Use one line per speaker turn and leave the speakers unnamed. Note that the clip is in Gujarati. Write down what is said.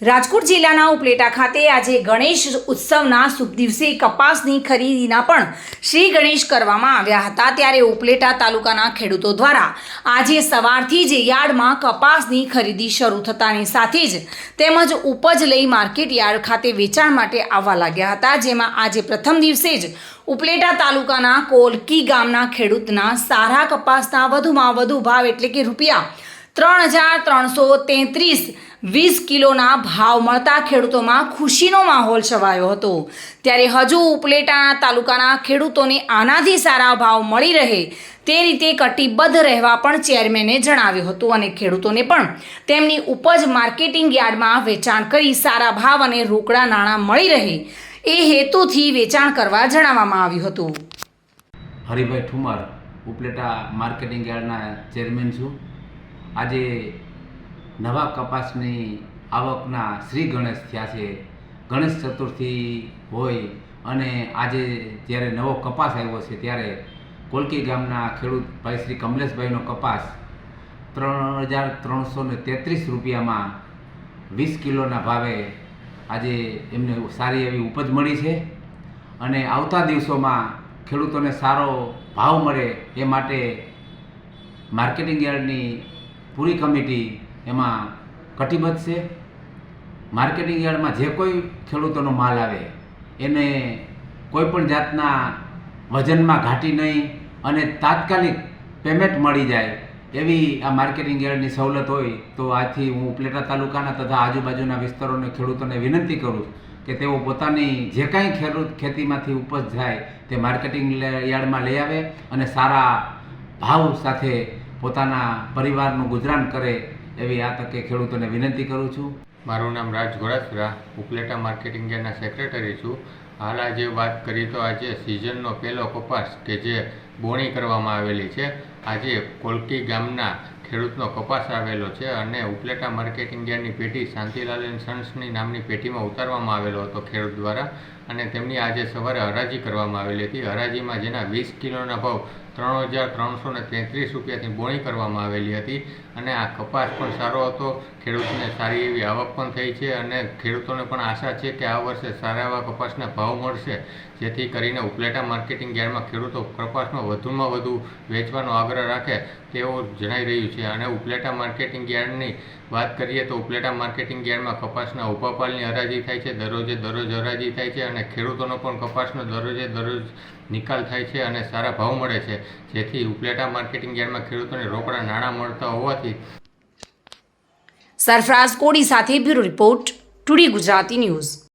રાજકોટ જિલ્લાના ઉપલેટા ખાતે આજે ગણેશ ઉત્સવના શુભ દિવસે કપાસની ખરીદીના પણ શ્રી ગણેશ કરવામાં આવ્યા હતા. ત્યારે ઉપલેટા તાલુકાના ખેડૂતો દ્વારા આજે સવારથી જ યાર્ડમાં કપાસની ખરીદી શરૂ થતાની સાથે જ તેમજ ઉપજ લઈ માર્કેટ યાર્ડ ખાતે વેચાણ માટે આવવા લાગ્યા હતા. જેમાં આજે પ્રથમ દિવસે જ ઉપલેટા તાલુકાના કોલકી ગામના ખેડૂતના સારા કપાસના વધુમાં વધુ ભાવ એટલે કે રૂપિયા ત્રણ હજાર ત્રણસો તેત્રીસ વીસ કિલોના ભાવ મળતા ખેડૂતોમાં ખુશીનો માહોલ છવાયો હતો. ત્યારે હજુ ઉપલેટાના તાલુકાના ખેડૂતોને આનાથી સારા ભાવ મળી રહે તે રીતે કટિબદ્ધ રહેવા પણ ચેરમેને જણાવ્યું હતું અને ખેડૂતોને પણ તેમની ઉપજ માર્કેટિંગ યાર્ડમાં વેચાણ કરી સારા ભાવ અને રોકડા નાણાં મળી રહે એ હેતુથી વેચાણ કરવા જણાવવામાં આવ્યું હતું.
હરિભાઈ ઠુમર, ઉપલેટા માર્કેટિંગ યાર્ડના ચેરમેન છું. આજે નવા કપાસની આવકના શ્રી ગણેશ થયા છે. ગણેશ ચતુર્થી હોય અને આજે જ્યારે નવો કપાસ આવ્યો છે ત્યારે કોલકી ગામના ખેડૂત ભાઈ શ્રી કમલેશભાઈનો કપાસ ત્રણ હજાર ત્રણસો ને તેત્રીસ રૂપિયામાં વીસ કિલોના ભાવે આજે એમને સારી એવી ઉપજ મળી છે. અને આવતા દિવસોમાં ખેડૂતોને સારો ભાવ મળે એ માટે માર્કેટિંગ યાર્ડની પૂરી કમિટી એમાં કટિબદ્ધ છે. માર્કેટિંગ યાર્ડમાં જે કોઈ ખેડૂતોનો માલ આવે, એને કોઈ પણ જાતના વજનમાં ઘાટી નહીં અને તાત્કાલિક પેમેન્ટ મળી જાય એવી આ માર્કેટિંગ યાર્ડની સવલત હોય તો આથી હું ઉપલેટા તાલુકાના તથા આજુબાજુના વિસ્તારોને ખેડૂતોને વિનંતી કરું કે તેઓ પોતાની જે કાંઈ ખેડૂત ખેતીમાંથી ઉપજ થાય તે માર્કેટિંગ યાર્ડમાં લઈ આવે અને સારા ભાવ સાથે પોતાના પરિવારનું ગુજરાન કરે એવી આ તકે ખેડૂતોને વિનંતી કરું છું.
મારું નામ રાજ ગોરાસરા, ઉપલેટા માર્કેટિંગ યાર્ડના સેક્રેટરી છું. હાલ આજે વાત કરીએ તો આજે સિઝનનો પહેલો કપાસ કે જે બોણી કરવામાં આવેલી છે. આજે કોલકી ગામના ખેડૂતનો કપાસ આવેલો છે અને ઉપલેટા માર્કેટિંગ યાર્ડની પેઢી શાંતિલાલ એન્ડ સન્સની નામની પેઢીમાં ઉતારવામાં આવેલો હતો ખેડૂત દ્વારા. અને તેમની આજે સવારે હરાજી કરવામાં આવેલી હતી. હરાજીમાં જેના વીસ કિલોના ભાવ ત્રણ હજાર ત્રણસો ને તેત્રીસ રૂપિયાથી બોણી કરવામાં આવેલી હતી અને આ કપાસ પણ સારો હતો. ખેડૂતને સારી એવી આવક પણ થઈ છે અને ખેડૂતોને પણ આશા છે કે આ વર્ષે સારા એવા કપાસના ભાવ મળશે, જેથી કરીને ઉપલેટા માર્કેટિંગ યાર્ડમાં ખેડૂતો કપાસમાં વધુમાં વધુ વેચવાનો આગ્રહ રાખે તેવું જણાઈ રહ્યું છે. અને ઉપલેટા માર્કેટિંગ યાર્ડની વાત કરીએ તો ઉપલેટા માર્કેટિંગ યાર્ડમાં કપાસના ઊભા પાલની હરાજી થાય છે, દરરોજે દરરોજ હરાજી થાય છે અને ખેડૂતોનો પણ કપાસનો દરરોજે દરરોજ નિકાલ થાય છે અને સારા ભાવ મળે છે. જેથી ઉપલેટા માર્કેટિંગ યાર્ડમાં ખેડૂતોને રોકડા નાણાં મળતા હોવાથી
સરફરાઝ કોડી સાથે bureau report today Gujarati news.